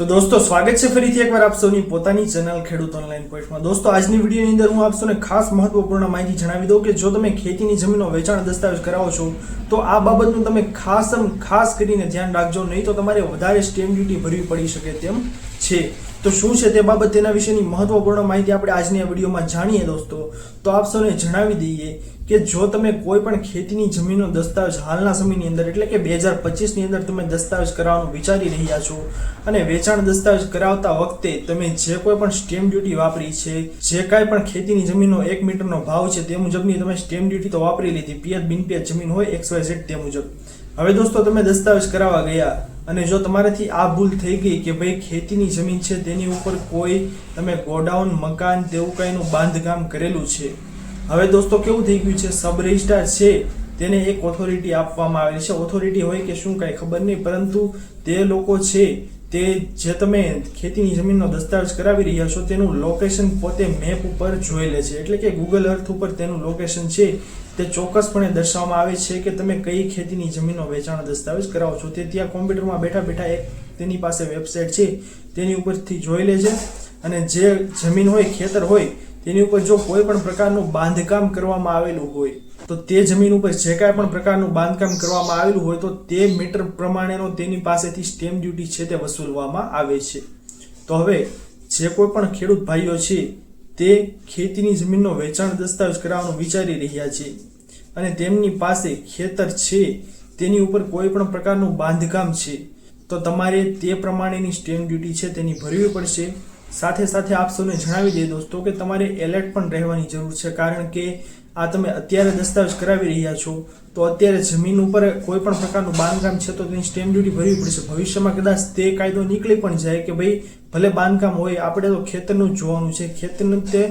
તો દોસ્તો, સ્વાગત છે ફરીથી એકવાર આપ સૌની પોતાની ચેનલ ખેડૂત ઓનલાઈન પોઈન્ટમાં દોસ્તો, આજની વિડીયોની અંદર હું આપ ખાસ મહત્વપૂર્ણ માહિતી જણાવી દઉં કે જો તમે ખેતીની જમીનનો વેચાણ દસ્તાવેજ કરાવો છો, તો આ બાબતનું તમે ખાસ ખાસ કરીને ધ્યાન રાખજો. નહીં તો તમારે વધારે સ્ટેમ્પ ડ્યુટી ભરવી પડી શકે તેમ છે. તો શું છે તે બાબત તેના વિશેની મહત્વપૂર્ણ માહિતી આપણે આજની આ વિડીયોમાં જાણીએ દોસ્તો. તો આપ સૌને જણાવી દઈએ કે જો તમે કોઈ પણ ખેતીની જમીનનો દસ્તાવેજ હાલના સમયની અંદર, એટલે કે બે હજાર પચીસની અંદર તમે દસ્તાવેજ કરાવવાનું વિચારી રહ્યા છો અને વેચાણ દસ્તાવેજ કરાવતા વખતે તમે જે કોઈ પણ સ્ટેમ્પ ડ્યુટી વાપરી છે, જે કાંઈ પણ ખેતીની જમીનનો એક મીટરનો ભાવ છે તે મુજબની તમે સ્ટેમ્પ ડ્યુટી તો વાપરી લીધી, પિયત બિનપિયત જમીન હોય, એક્સ વાય ઝેડ તે મુજબ. હવે દોસ્તો, તમે દસ્તાવેજ કરાવવા ગયા અને જો તમારાથી આ ભૂલ થઈ ગઈ કે ભાઈ ખેતીની જમીન છે, તેની ઉપર કોઈ તમે ગોડાઉન, મકાન, તેવું કંઈનું બાંધકામ કરેલું છે. હવે દોસ્તો, કેવું થઈ ગયું છે? સબ રજિસ્ટ્રાર છે, તેને એક ઓથોરિટી આપવામાં આવેલી છે. ઓથોરિટી હોય કે શું કાંઈ ખબર નહીં, પરંતુ તે લોકો છે તે જે તમે ખેતીની જમીનનો દસ્તાવેજ કરાવી રહ્યા છો, તેનું લોકેશન પોતે મેપ ઉપર જોઈ લે છે. એટલે કે ગૂગલ અર્થ ઉપર તેનું લોકેશન છે. તે ચોક્કસપણે દર્શાવવામાં આવે છે કે તમે કઈ ખેતીની જમીનનો વેચાણ દસ્તાવેજ કરાવો છો. તે ત્યાં કોમ્પ્યુટરમાં બેઠા બેઠા એક તેની પાસે વેબસાઇટ છે. તેની ઉપરથી જોઈ લે છે. અને જે જમીન હોય, ખેતર હોય, તેની ઉપર જો કોઈ પણ પ્રકારનું બાંધકામ કરવામાં આવેલું હોય તો તે જમીન ઉપર જે કાંઈ પણ પ્રકારનું બાંધકામ કરવામાં આવેલું હોય તો તે મીટર પ્રમાણેનો તેની પાસેથી સ્ટેમ્પ ડ્યુટી છે તે વસૂલવામાં આવે છે. તો હવે જે કોઈ પણ ખેડૂત ભાઈઓ છે, તે ખેતીની જમીનનો વેચાણ દસ્તાવેજ કરાવવાનું વિચારી રહ્યા છે અને તેમની પાસે ખેતર છે, તેની ઉપર કોઈ પણ પ્રકારનું બાંધકામ છે, તો તમારે તે પ્રમાણેની સ્ટેમ્પ ડ્યુટી છે તેની ભરવી પડશે. સાથે સાથે આપ સૌને જણાવી દઈએ દોસ્તો કે તમારે એલર્ટ પણ રહેવાની જરૂર છે કારણ કે આ તમે અત્યારે દસ્તાવેજ કરાવી રહ્યા છો, તો અત્યારે જમીન ઉપર કોઈ પણ પ્રકારનું બાંધકામ છે તો તેની સ્ટેમ્પ ડ્યુટી ભરવી પડશે ભવિષ્યમાં કદાચ તે કાયદો નીકળી પણ જાય કે ભાઈ, ભલે બાંધકામ હોય, આપણે તો ખેતરનું જ જોવાનું છે, ખેતરનું તે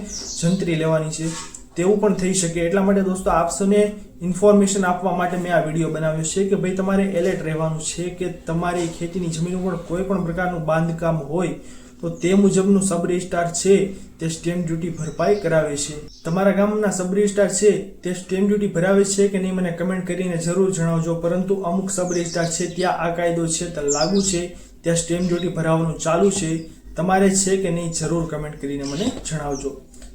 જંત્રી લેવાની છે. તેવું પણ થઈ શકે. એટલા માટે દોસ્તો, આપ સૌને ઇન્ફોર્મેશન આપવા માટે મેં આ વીડિયો બનાવ્યો છે કે ભાઈ, તમારે એલર્ટ રહેવાનું છે કે તમારી ખેતીની જમીન ઉપર કોઈ પણ પ્રકારનું બાંધકામ હોય તો તે મુજબનું સબ રજિસ્ટ્રાર છે તે સ્ટેમ્પ ડ્યુટી ભરપાઈ કરાવે છે. તમારા ગામના સબ રજિસ્ટ્રાર છે તે સ્ટેમ્પ ડ્યુટી ભરાવે છે કે નહીં મને કમેન્ટ કરીને જરૂર જણાવજો. પરંતુ અમુક સબ રજિસ્ટ્રાર છે ત્યાં આ કાયદો છે તે લાગુ છે. ત્યાં સ્ટેમ્પ ડ્યુટી ભરાવવાનું ચાલુ છે. તમારે છે કે નહીં જરૂર કમેન્ટ કરીને મને જણાવજો.